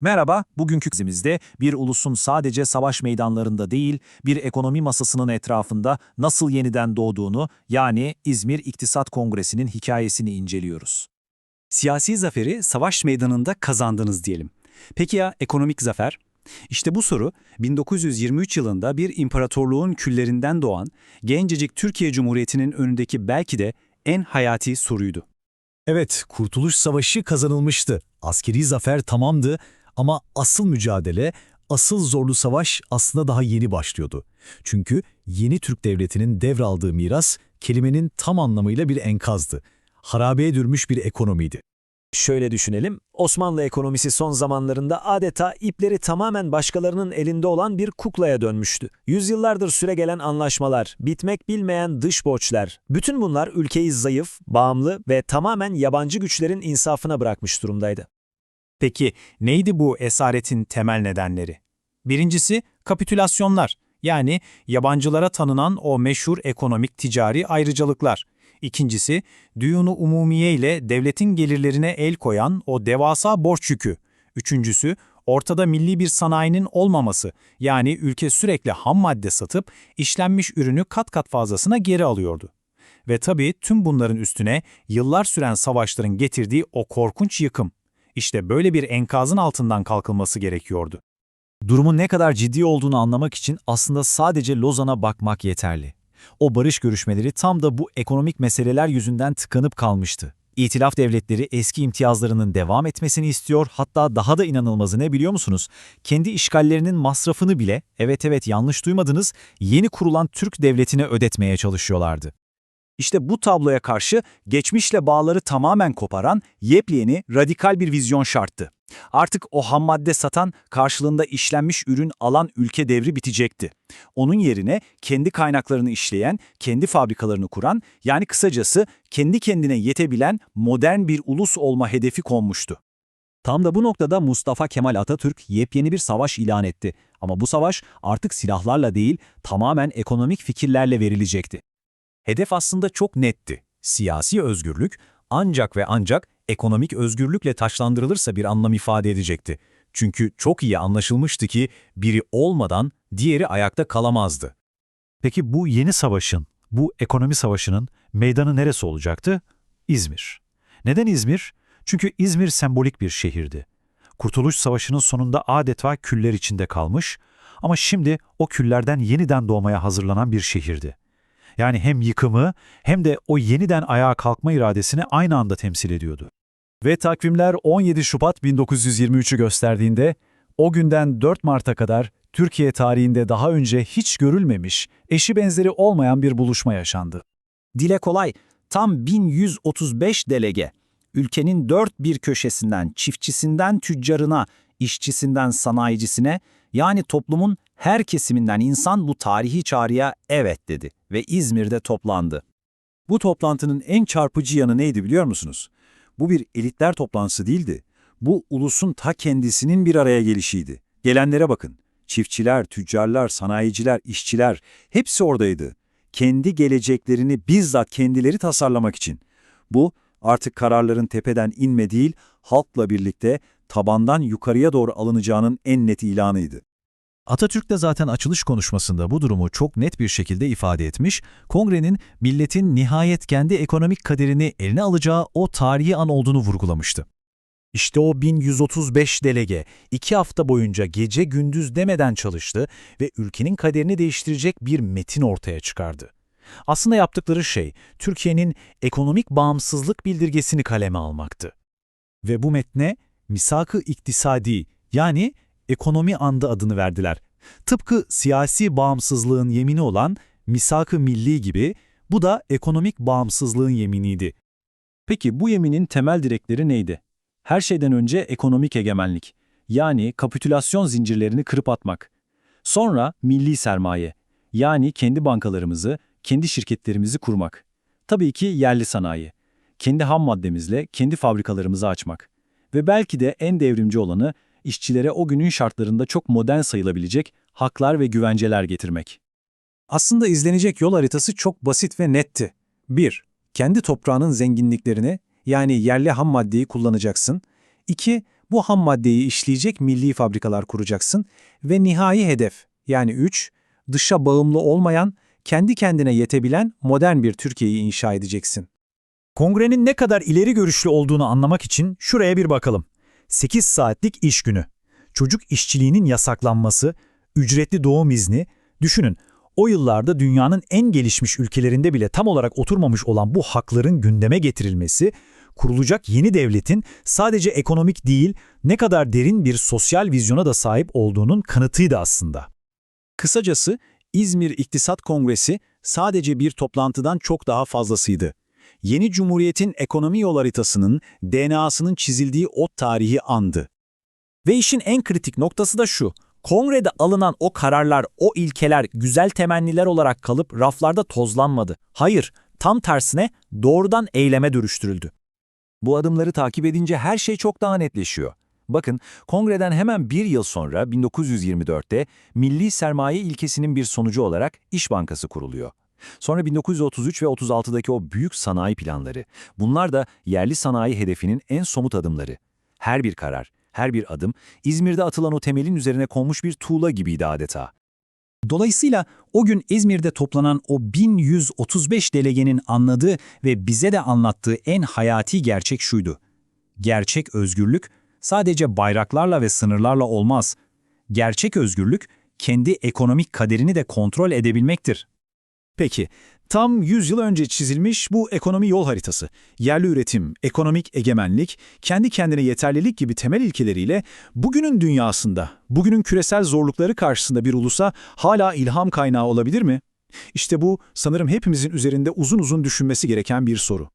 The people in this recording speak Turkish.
Merhaba, bugünkü dizimizde bir ulusun sadece savaş meydanlarında değil, bir ekonomi masasının etrafında nasıl yeniden doğduğunu, yani İzmir İktisat Kongresi'nin hikayesini inceliyoruz. Siyasi zaferi savaş meydanında kazandınız diyelim. Peki ya ekonomik zafer? İşte bu soru 1923 yılında bir imparatorluğun küllerinden doğan gencecik Türkiye Cumhuriyeti'nin önündeki belki de en hayati soruydu. Evet, Kurtuluş Savaşı kazanılmıştı. Askeri zafer tamamdı ama asıl mücadele, asıl zorlu savaş aslında daha yeni başlıyordu. Çünkü yeni Türk Devleti'nin devraldığı miras kelimenin tam anlamıyla bir enkazdı. Harabeye dürmüş bir ekonomiydi. Şöyle düşünelim, Osmanlı ekonomisi son zamanlarında adeta ipleri tamamen başkalarının elinde olan bir kuklaya dönmüştü. Yüzyıllardır süregelen anlaşmalar, bitmek bilmeyen dış borçlar, bütün bunlar ülkeyi zayıf, bağımlı ve tamamen yabancı güçlerin insafına bırakmış durumdaydı. Peki neydi bu esaretin temel nedenleri? Birincisi kapitülasyonlar yani yabancılara tanınan o meşhur ekonomik ticari ayrıcalıklar. İkincisi düğünü umumiye ile devletin gelirlerine el koyan o devasa borç yükü. Üçüncüsü ortada milli bir sanayinin olmaması yani ülke sürekli ham madde satıp işlenmiş ürünü kat kat fazlasına geri alıyordu. Ve tabii tüm bunların üstüne yıllar süren savaşların getirdiği o korkunç yıkım. İşte böyle bir enkazın altından kalkılması gerekiyordu. Durumun ne kadar ciddi olduğunu anlamak için aslında sadece Lozan'a bakmak yeterli. O barış görüşmeleri tam da bu ekonomik meseleler yüzünden tıkanıp kalmıştı. İtilaf devletleri eski imtiyazlarının devam etmesini istiyor, hatta daha da inanılmazı ne biliyor musunuz? Kendi işgallerinin masrafını bile, evet evet yanlış duymadınız, yeni kurulan Türk devletine ödetmeye çalışıyorlardı. İşte bu tabloya karşı geçmişle bağları tamamen koparan yepyeni, radikal bir vizyon şarttı. Artık o ham madde satan, karşılığında işlenmiş ürün alan ülke devri bitecekti. Onun yerine kendi kaynaklarını işleyen, kendi fabrikalarını kuran, yani kısacası kendi kendine yetebilen modern bir ulus olma hedefi konmuştu. Tam da bu noktada Mustafa Kemal Atatürk yepyeni bir savaş ilan etti. Ama bu savaş artık silahlarla değil, tamamen ekonomik fikirlerle verilecekti. Hedef aslında çok netti. Siyasi özgürlük ancak ve ancak ekonomik özgürlükle taşlandırılırsa bir anlam ifade edecekti. Çünkü çok iyi anlaşılmıştı ki biri olmadan diğeri ayakta kalamazdı. Peki bu yeni savaşın, bu ekonomi savaşının meydanı neresi olacaktı? İzmir. Neden İzmir? Çünkü İzmir sembolik bir şehirdi. Kurtuluş Savaşı'nın sonunda adeta küller içinde kalmış ama şimdi o küllerden yeniden doğmaya hazırlanan bir şehirdi. Yani hem yıkımı hem de o yeniden ayağa kalkma iradesini aynı anda temsil ediyordu. Ve takvimler 17 Şubat 1923'ü gösterdiğinde o günden 4 Mart'a kadar Türkiye tarihinde daha önce hiç görülmemiş, eşi benzeri olmayan bir buluşma yaşandı. Dile kolay, tam 1135 delege. Ülkenin dört bir köşesinden, çiftçisinden tüccarına, işçisinden sanayicisine, yani toplumun her kesiminden insan bu tarihi çağrıya evet dedi ve İzmir'de toplandı. Bu toplantının en çarpıcı yanı neydi biliyor musunuz? Bu bir elitler toplantısı değildi. Bu ulusun ta kendisinin bir araya gelişiydi. Gelenlere bakın. Çiftçiler, tüccarlar, sanayiciler, işçiler hepsi oradaydı. Kendi geleceklerini bizzat kendileri tasarlamak için. Bu artık kararların tepeden inme değil, halkla birlikte tabandan yukarıya doğru alınacağının en net ilanıydı. Atatürk de zaten açılış konuşmasında bu durumu çok net bir şekilde ifade etmiş, kongrenin milletin nihayet kendi ekonomik kaderini eline alacağı o tarihi an olduğunu vurgulamıştı. İşte o 1135 delege iki hafta boyunca gece gündüz demeden çalıştı ve ülkenin kaderini değiştirecek bir metin ortaya çıkardı. Aslında yaptıkları şey Türkiye'nin ekonomik bağımsızlık bildirgesini kaleme almaktı. Ve bu metne misak-ı iktisadi yani ekonomi andı adını verdiler. Tıpkı siyasi bağımsızlığın yemini olan misak-ı milli gibi bu da ekonomik bağımsızlığın yeminiydi. Peki bu yeminin temel direkleri neydi? Her şeyden önce ekonomik egemenlik, yani kapitülasyon zincirlerini kırıp atmak. Sonra milli sermaye, yani kendi bankalarımızı, kendi şirketlerimizi kurmak. Tabii ki yerli sanayi, kendi ham maddemizle kendi fabrikalarımızı açmak. Ve belki de en devrimci olanı işçilere o günün şartlarında çok modern sayılabilecek haklar ve güvenceler getirmek. Aslında izlenecek yol haritası çok basit ve netti. 1. Kendi toprağının zenginliklerini, yani yerli ham maddeyi kullanacaksın. 2. Bu ham maddeyi işleyecek milli fabrikalar kuracaksın ve nihai hedef yani 3, dışa bağımlı olmayan, kendi kendine yetebilen modern bir Türkiye'yi inşa edeceksin. Kongrenin ne kadar ileri görüşlü olduğunu anlamak için şuraya bir bakalım. 8 saatlik iş günü, çocuk işçiliğinin yasaklanması, ücretli doğum izni, düşünün o yıllarda dünyanın en gelişmiş ülkelerinde bile tam olarak oturmamış olan bu hakların gündeme getirilmesi, kurulacak yeni devletin sadece ekonomik değil ne kadar derin bir sosyal vizyona da sahip olduğunun kanıtıydı aslında. Kısacası İzmir İktisat Kongresi sadece bir toplantıdan çok daha fazlasıydı. Yeni Cumhuriyet'in ekonomi yol haritasının DNA'sının çizildiği o tarihi andı. Ve işin en kritik noktası da şu. Kongrede alınan o kararlar, o ilkeler güzel temenniler olarak kalıp raflarda tozlanmadı. Hayır, tam tersine doğrudan eyleme dönüştürüldü. Bu adımları takip edince her şey çok daha netleşiyor. Bakın, kongreden hemen bir yıl sonra 1924'te milli sermaye ilkesinin bir sonucu olarak İş Bankası kuruluyor. Sonra 1933 ve 36'daki o büyük sanayi planları. Bunlar da yerli sanayi hedefinin en somut adımları. Her bir karar, her bir adım İzmir'de atılan o temelin üzerine konmuş bir tuğla gibiydi adeta. Dolayısıyla o gün İzmir'de toplanan o 1135 delegenin anladığı ve bize de anlattığı en hayati gerçek şuydu. Gerçek özgürlük sadece bayraklarla ve sınırlarla olmaz. Gerçek özgürlük kendi ekonomik kaderini de kontrol edebilmektir. Peki, tam 100 yıl önce çizilmiş bu ekonomi yol haritası, yerli üretim, ekonomik egemenlik, kendi kendine yeterlilik gibi temel ilkeleriyle bugünün dünyasında, bugünün küresel zorlukları karşısında bir ulusa hala ilham kaynağı olabilir mi? İşte bu sanırım hepimizin üzerinde uzun uzun düşünmesi gereken bir soru.